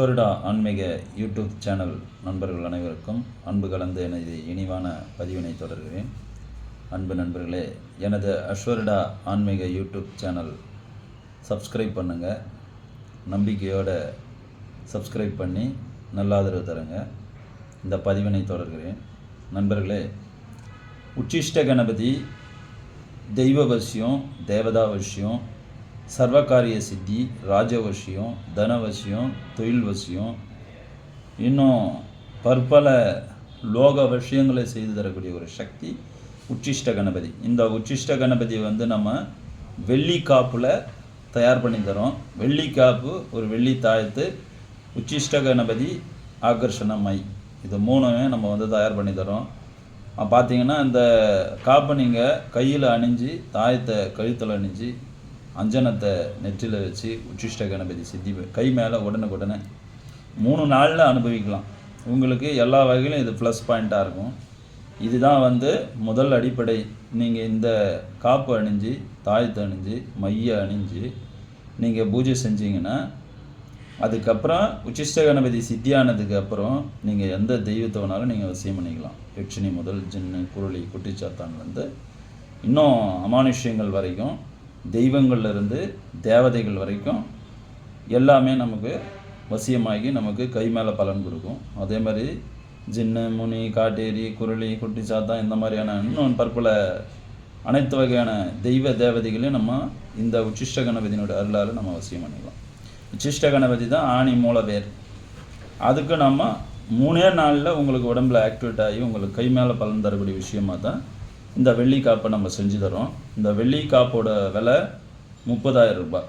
அஸ்வருடா ஆன்மீக YouTube channel நண்பர்கள் அனைவருக்கும் அன்பு கலந்த எனது இனிவான பதிவினை தொடர்கிறேன். அன்பு நண்பர்களே எனது அஸ்வருடா ஆன்மீக யூடியூப் சேனல் சப்ஸ்கிரைப் பண்ணுங்கள் நம்பிக்கையோட சப்ஸ்கிரைப் பண்ணி நல்லாதரவு தருங்க. இந்த பதிவினை தொடர்கிறேன். நண்பர்களே உச்சிஷ்ட கணபதி தெய்வ வசியம் தேவதா வசியம் சர்வகாரிய சித்தி ராஜவசியம் தனவசியம் தொழில் வசியம் இன்னும் பற்பல லோக விஷயங்களை செய்து தரக்கூடிய ஒரு சக்தி உச்சிஷ்ட கணபதி. இந்த உச்சிஷ்ட கணபதி வந்து நம்ம வெள்ளி காப்பில் தயார் பண்ணி தரோம். வெள்ளி காப்பு ஒரு வெள்ளி தாயத்து உச்சிஷ்ட கணபதி ஆகர்ஷணமை. இது மூணுமே நம்ம வந்து தயார் பண்ணி தரோம். பார்த்தீங்கன்னா இந்த காப்பை நீங்கள் கையில் அணிஞ்சு தாயத்தை கழுத்தில் அணிஞ்சு அஞ்சனத்தை நெற்றியில் வச்சு உச்சிஷ்ட கணபதி சித்தி கை மேலே உடனுக்குடனே மூணு நாளில் அனுபவிக்கலாம். உங்களுக்கு எல்லா வகையிலும் இது ப்ளஸ் பாயிண்ட்டாக இருக்கும். இதுதான் வந்து முதல் அடிப்படை. நீங்கள் இந்த காப்பு அணிஞ்சு தாயத்தை அணிஞ்சு மைய அணிஞ்சு நீங்கள் பூஜை செஞ்சீங்கன்னா அதுக்கப்புறம் உச்சிஷ்ட கணபதி சித்தியானதுக்கு அப்புறம் நீங்கள் எந்த தெய்வத்தை வேணாலும் நீங்கள் வசியம் பண்ணிக்கலாம். யட்சினி முதல் ஜின்னு குருளி குட்டிச்சாத்தான்லேருந்து இன்னும் அமானுஷ்யங்கள் வரைக்கும் தெய்வங்கள்லேருந்து தேவதைகள் வரைக்கும் எல்லாமே நமக்கு வசியமாகி நமக்கு கை மேலே பலன் கொடுக்கும். அதே மாதிரி ஜின்னு முனி காட்டேரி குருளி குட்டி சாத்தான் இந்த மாதிரியான இன்னும் பற்பல அனைத்து வகையான தெய்வ தேவதைகளையும் நம்ம இந்த உச்சிஷ்ட கணபதியினுடைய அருளால் நம்ம வசியம் பண்ணிக்கலாம். உச்சிஷ்ட கணபதி தான் ஆணி மூலவேர் அதுக்கு நம்ம மூணே நாளில் உங்களுக்கு உடம்புல ஆக்டிவேட் ஆகி உங்களுக்கு கை மேலே பலன் தரக்கூடிய விஷயமா தான் இந்த வெள்ளி காப்பை நம்ம செஞ்சு தரோம் இந்த வெள்ளி காப்போட விலை முப்பதாயிரம் ரூபாய்.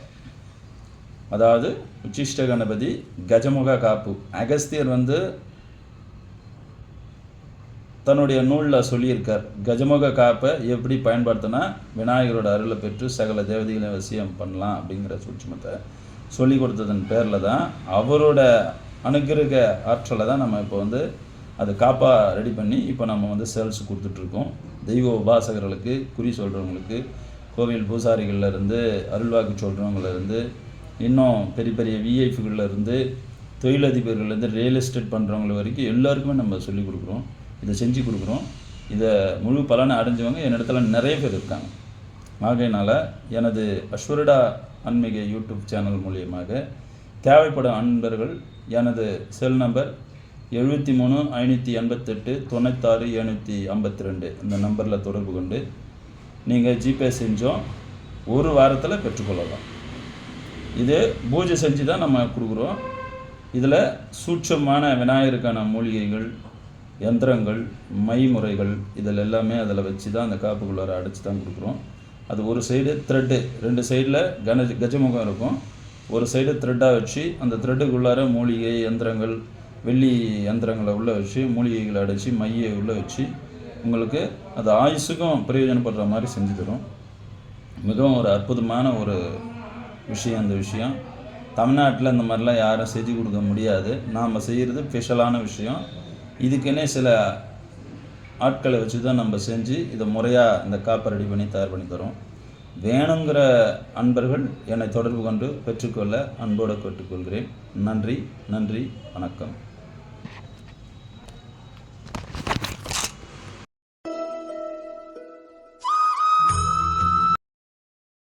அதாவது உச்சிஷ்ட கணபதி கஜமுக காப்பு. அகஸ்தியர் வந்து தன்னுடைய நூலில் சொல்லியிருக்கார் கஜமுக காப்பை எப்படி பயன்படுத்தினா விநாயகரோட அருளை பெற்று சகல தேவதைகளை வசியம் பண்ணலாம் அப்படிங்கிற சூட்சுமத்தை சொல்லி கொடுத்ததன் பேரில் தான் அவரோட அனுகிரக ஆற்றலை தான் நம்ம இப்போ வந்து அது காப்பாக ரெடி பண்ணி இப்போ நம்ம வந்து சேல்ஸ் கொடுத்துட்ருக்கோம் தெய்வ உபாசகர்களுக்கு குறி சொல்கிறவங்களுக்கு கோவில் பூசாரிகள்லேருந்து அருள்வாக்கு சொல்கிறவங்கலேருந்து இன்னும் பெரிய பெரிய விஐஃபுகள்லேருந்து தொழிலதிபர்கள்லேருந்து ரியல் எஸ்டேட் பண்ணுறவங்க வரைக்கும் எல்லாருக்குமே நம்ம சொல்லிக் கொடுக்குறோம். இதை செஞ்சு கொடுக்குறோம். இதை முழு பலனை அடைஞ்சவங்க என்னிடத்துல நிறைய பேர் இருக்காங்க. ஆகையினால் எனது அஸ்வருடா ஆன்மீக யூடியூப் சேனல் மூலியமாக தேவைப்படும் அன்பர்கள் எனது செல் நம்பர் எழுபத்தி மூணு ஐநூற்றி எண்பத்தெட்டு தொண்ணூத்தாறு எழுநூற்றி ஐம்பத்தி ரெண்டு இந்த நம்பரில் தொடர்பு கொண்டு நீங்கள் ஜிபே செஞ்சோம் ஒரு வாரத்தில் பெற்றுக்கொள்ளலாம். இது பூஜை செஞ்சு தான் நம்ம கொடுக்குறோம். இதில் சூட்சமான விநாயகருக்கான மூலிகைகள் யந்திரங்கள் மைமுறைகள் இதில் எல்லாமே அதில் வச்சு தான் அந்த காப்புக்குள்ளார அடைச்சி தான் கொடுக்குறோம். அது ஒரு சைடு த்ரெட்டு ரெண்டு சைடில் கன கஜமுகம் இருக்கும். ஒரு சைடு த்ரெட்டாக வச்சு அந்த த்ரெட்டுக்குள்ளார மூலிகை யந்திரங்கள் வெள்ளி யந்திரங்களை உள்ளே வச்சு மூலிகைகளை அடைச்சி மையை உள்ளே வச்சு உங்களுக்கு அது ஆயுசுக்கும் பிரயோஜனப்படுற மாதிரி செஞ்சு தரும். மிகவும் ஒரு அற்புதமான ஒரு விஷயம் அந்த விஷயம். தமிழ்நாட்டில் இந்த மாதிரிலாம் யாரும் செஞ்சு கொடுக்க முடியாது. நாம் செய்கிறது ஸ்பெஷலான விஷயம். இதுக்குன்னே சில ஆட்களை வச்சு தான் நம்ம செஞ்சு இதை முறையாக இந்த காப்பை ரெடி பண்ணி தயார் பண்ணி தரோம். வேணுங்கிற அன்பர்கள் என்னை தொடர்பு கொண்டு பெற்றுக்கொள்ள அன்போடு கேட்டுக்கொள்கிறேன். நன்றி நன்றி வணக்கம்.